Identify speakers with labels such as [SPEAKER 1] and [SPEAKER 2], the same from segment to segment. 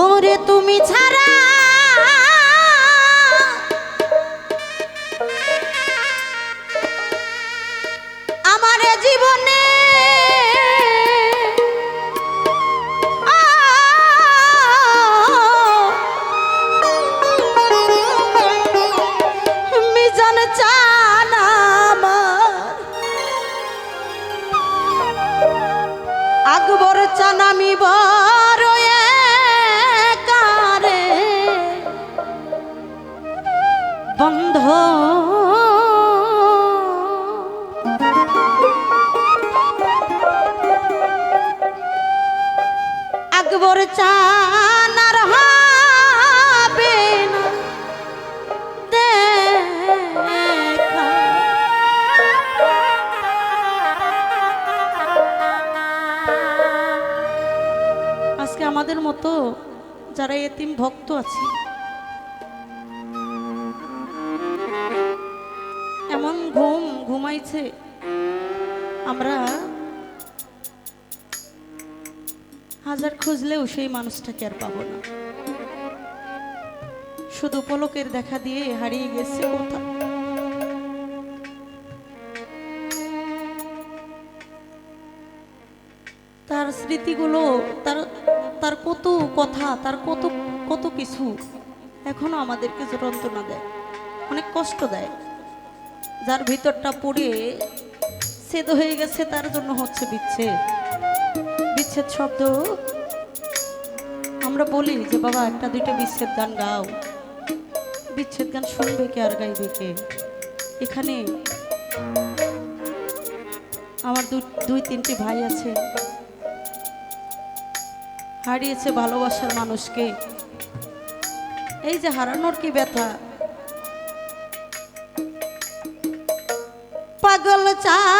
[SPEAKER 1] ওরে তুমি ছাড়া আমার জীবনে আকবর চান আমি বড় আকবর চান আর হবে না আজকে আমাদের মতো যারা এতিম ভক্ত আছে ঘুমাইছে আমরা হাজার খুঁজলেও সেই মানুষটাকে আর পাবো না। শুধু পলকের দেখা দিয়ে হারিয়ে গেছে কোথা তার স্মৃতিগুলো, তার তার কত কথা, তার কত কত কিছু এখনও আমাদেরকে যন্ত্রণা দেয়, অনেক কষ্ট দেয়। যার ভিতরটা পড়ে সেদ হয়ে গেছে, তার জন্য হচ্ছে বিচ্ছেদ। বিচ্ছেদ শব্দ। আমরা বলি যে, বাবা, একটা, দুইটা বিচ্ছেদ গান গাও। বিচ্ছেদ গান শুনবে কে আর গাইবে কে? এখানে আমার দুই, তিনটি ভাই আছে। হারিয়েছে ভালোবাসার মানুষকে। এই যে হারানোর কি ব্যথা? 咱。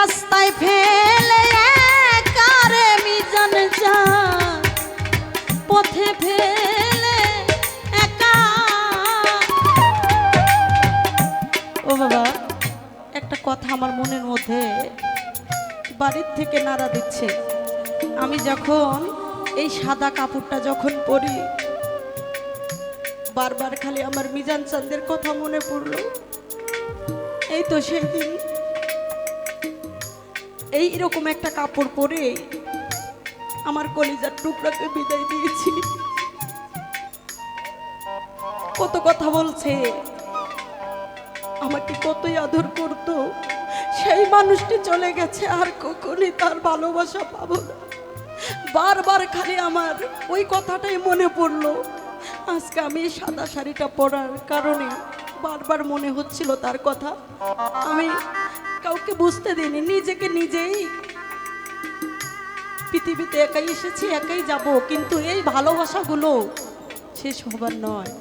[SPEAKER 1] রাস্তায় ফেলে কারে মিজান যায় পথে ফেলে একা। ও বাবা, একটা কথা আমার মনের মধ্যে বাড়ির থেকে নাড়া দিচ্ছে। আমি যখন এই সাদা কাপড়টা যখন পরি, বারবার খালি আমার মিজান চাঁদের কথা মনে পড়ল। এই তো সেই দিন এই রকম একটা কাপড় পরে আমার কলিজার টুকরাকে বিদায় দিয়েছি। কত কথা বলছে। আমাকে কতই আদর করত। সেই মানুষটি চলে গেছে আর কখনই তার ভালোবাসা পাবো না। বারবার খালি আমার ওই কথাটাই মনে পড়ল। আজকে আমি সাদা শাড়িটা পরার কারণে বারবার মনে হচ্ছিল তার কথা। আমি কাউকে বুঝতে দিইনি, নিজেকে নিজেই। পৃথিবীতে একাই এসেছি, একাই যাব, কিন্তু এই ভালোবাসাগুলো শেষ হবার নয়।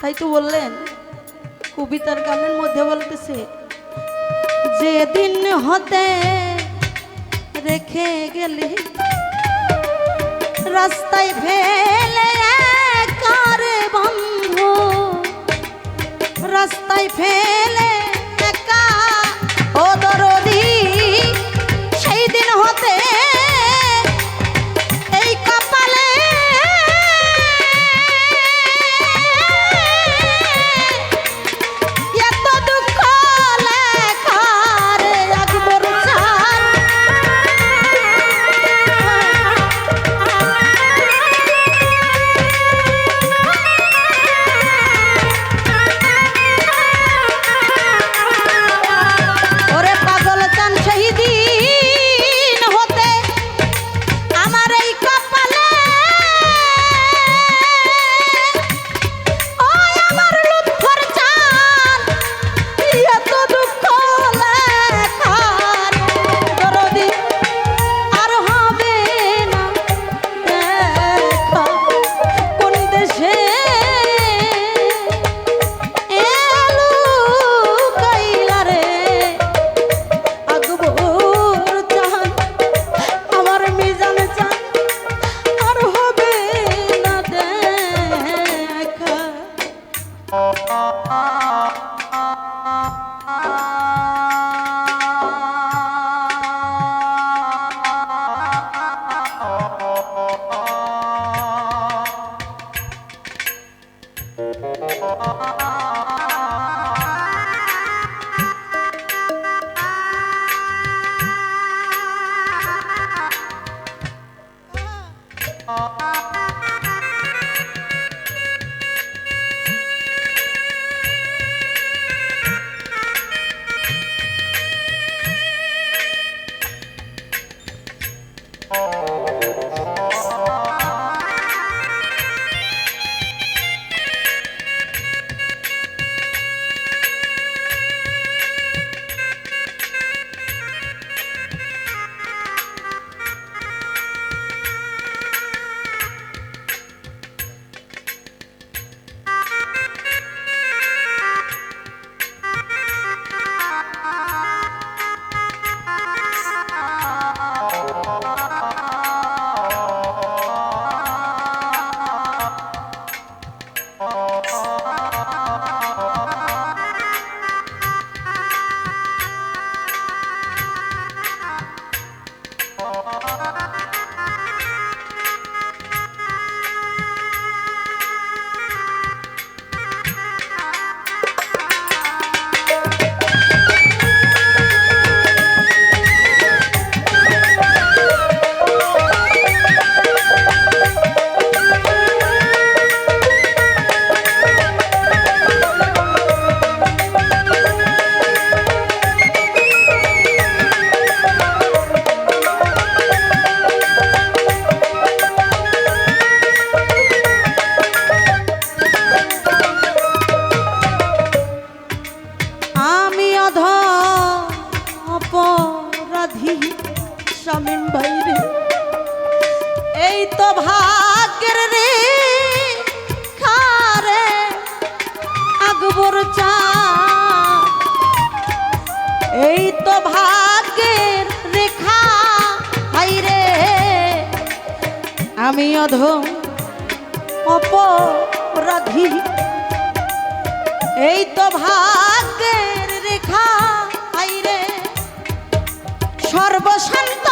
[SPEAKER 1] তাই তো বললেন, কবিতার গানের মধ্যে বলতেছে, যেদিন হতে রেখে গেলি, রাস্তায় ফেলে কারে বন্ধু, রাস্তায় ফেলে ও Thank you. Thank you. আমি অধ অপরাধী। এই তো ভাগ্যের রেখা আইরে সর্বশান্ত